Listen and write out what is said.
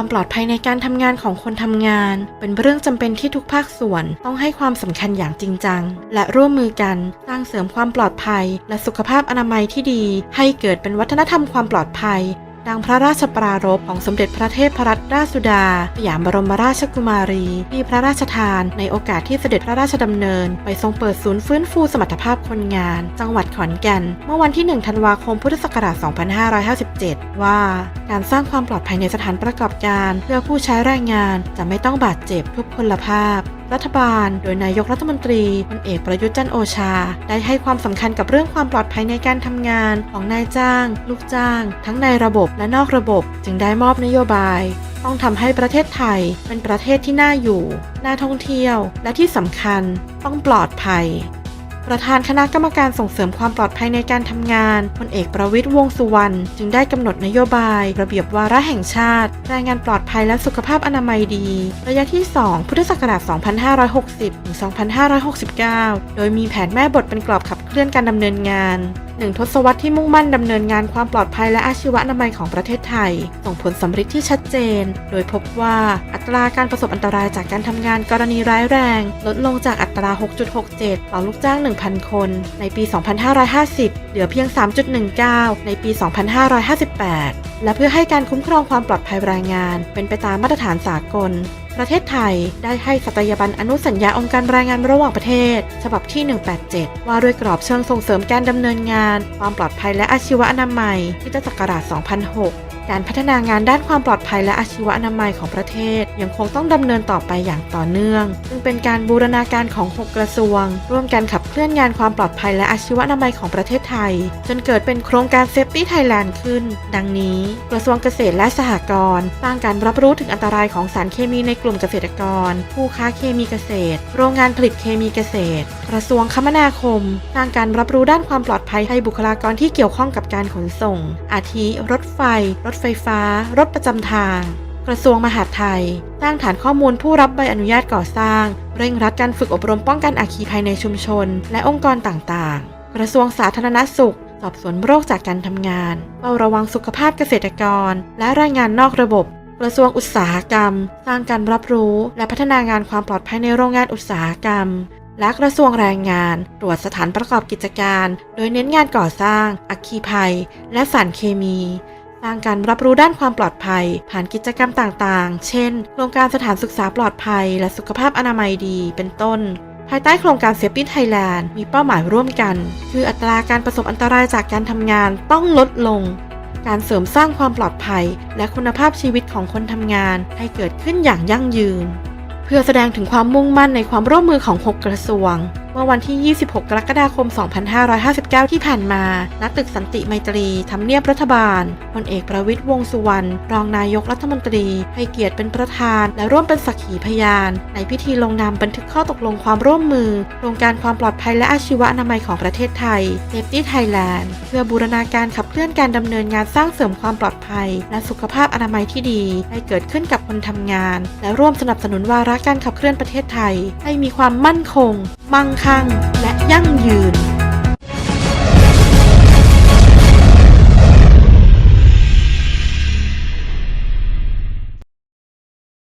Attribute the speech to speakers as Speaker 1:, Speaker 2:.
Speaker 1: ความปลอดภัยในการทำงานของคนทำงาน เป็นเรื่องจำเป็นที่ทุกภาคส่วนต้องให้ความสำคัญอย่างจริงจัง และร่วมมือกันสร้างเสริมความปลอดภัย และสุขภาพอนามัยที่ดี ให้เกิดเป็นวัฒนธรรมความปลอดภัยดังพระราชปรารภของสมเด็จพระเทพรัตนราชสุดา สยามบรมราชกุมารี ที่พระราชทานในโอกาสที่เสด็จพระราชดำเนิน ไปทรงเปิดศูนย์ฟื้นฟูสมรรถภาพคนงาน จังหวัดขอนแก่น เมื่อวันที่ 1 ธันวาคมพุทธศักราช 2557 ว่า การสร้างความปลอดภัยในสถานประกอบการ เพื่อผู้ใช้แรงงานจะไม่ต้องบาดเจ็บทุกพลภาพ รัฐบาล โดยนายกรัฐมนตรีพลเอกประยุทธ์จันโอชา ได้ให้ความสำคัญกับเรื่องความปลอดภัยในการทำงานของนายจ้าง ลูกจ้าง ทั้งในระบบและนอกระบบ จึงได้มอบนโยบายต้องทำให้ประเทศไทยเป็นประเทศที่น่าอยู่ น่าท่องเที่ยว และที่สำคัญต้องปลอดภัย ประธานคณะกรรมการส่งเสริมความปลอดภัยในการทำงานพลเอกประวิทย์วงสุวรรณจึงได้กำหนดนโยบาย ระเบียบวาระแห่งชาติแรงงานปลอดภัยและสุขภาพอนามัยดี ระยะที่ 2 พุทธศักราช 2560 ถึง 2569 โดยมีแผนแม่บทเป็นกรอบขับเคลื่อนการดำเนินงาน หนึ่งทศวรรษที่มุ่งมั่นดำเนินงานความปลอดภัยและอาชีวนามัยของประเทศไทย ส่งผลสำฤทธิ์ที่ชัดเจน โดยพบว่าอัตราการประสบอันตรายจากการทำงานกรณีร้ายแรง ลดลงจากอัตรา 6.67 ต่อลูกจ้าง 1,000 คน ในปี 2550 เหลือเพียง 3.19 ในปี 2558 และเพื่อให้การคุ้มครองความปลอดภัยแรงงาน เป็นไปตามมาตรฐานสากลประเทศไทยได้ให้สัตยาบันอนุสัญญาองค์การแรงงานระหว่างประเทศ ฉบับที่ 187 ว่าด้วยกรอบเชิงส่งเสริมการดำเนินงาน ความปลอดภัยและอาชีวอนามัยพุทธศักราช 2006 การพัฒนางานด้านความปลอดภัยและอาชีวอนามัยของประเทศ ยังคงต้องดำเนินต่อไปอย่างต่อเนื่อง ซึ่งเป็นการบูรณาการของ 6 กระทรวง ร่วมกันขับเคลื่อนงานความปลอดภัยและอาชีวอนามัยของประเทศไทย จนเกิดเป็นโครงการ Safety Thailand ขึ้น ดังนี้ กระทรวงเกษตรและสหกรณ์สร้างการรับรู้ถึงอันตรายของสารเคมีในกลุ่มเกษตรกร ผู้ค้าเคมีเกษตร โรงงานผลิตเคมีเกษตร กระทรวงคมนาคม สร้างการรับรู้ด้านความปลอดภัยให้บุคลากรที่เกี่ยวข้องกับการขนส่ง อาทิ รถไฟ รถไฟฟ้า รถประจำทาง กระทรวงมหาดไทยสร้างฐานข้อมูลผู้รับใบอนุญาตก่อสร้าง เร่งรัดการฝึกอบรมป้องกันอัคคีภัยในชุมชน และองค์กรต่างๆ กระทรวงสาธารณสุข สอบสวนโรคจากการทำงานเฝ้าระวังสุขภาพเกษตรกร และรายงานนอกระบบกระทรวงอุตสาหกรรม สร้างการรับรู้ และพัฒนางานความปลอดภัยในโรงงานอุตสาหกรรม และกระทรวงแรงงาน ตรวจสถานประกอบกิจการ โดยเน้นงานก่อสร้าง อัคคีภัย และสารเคมี สร้างการรับรู้ด้านความปลอดภัย ผ่านกิจกรรมต่างๆ เช่น โครงการสถานศึกษาปลอดภัย และสุขภาพอนามัยดี เป็นต้น ภายใต้โครงการเซฟตี้ไทยแลนด์มีเป้าหมายร่วมกัน คืออัตราการประสบอันตรายจากการทำงานต้องลดลง การเสริมสร้างความปลอดภัย และคุณภาพชีวิตของคนทำงานให้เกิดขึ้นอย่างยั่งยืน เพื่อแสดงถึงความมุ่งมั่นในความร่วมมือของ 6 กระทรวง เมื่อวันที่ 26 กรกฎาคม 2559 ที่ผ่านมา ณ ตึกสันติไมตรี ทำเนียบรัฐบาล พลเอกประวิตยวงสุวรรณ รองนายกรัฐมนตรี ให้เกียรติเป็นประธาน และร่วมเป็นสักขีพยาน ในพิธีลงนามบันทึกข้อตกลงความร่วมมือ โครงการความปลอดภัยและอาชีวอนามัยของประเทศไทย Safety Thailand เพื่อบูรณาการขับเคลื่อนการดำเนินงานสร้างเสริมความปลอดภัย และสุขภาพอนามัยที่ดี ให้เกิดขึ้นกับคนทำงาน และร่วมสนับสนุนวาระการขับเคลื่อนประเทศไทย ให้มีความมั่นคง มั่งคั่ง และยั่งยืน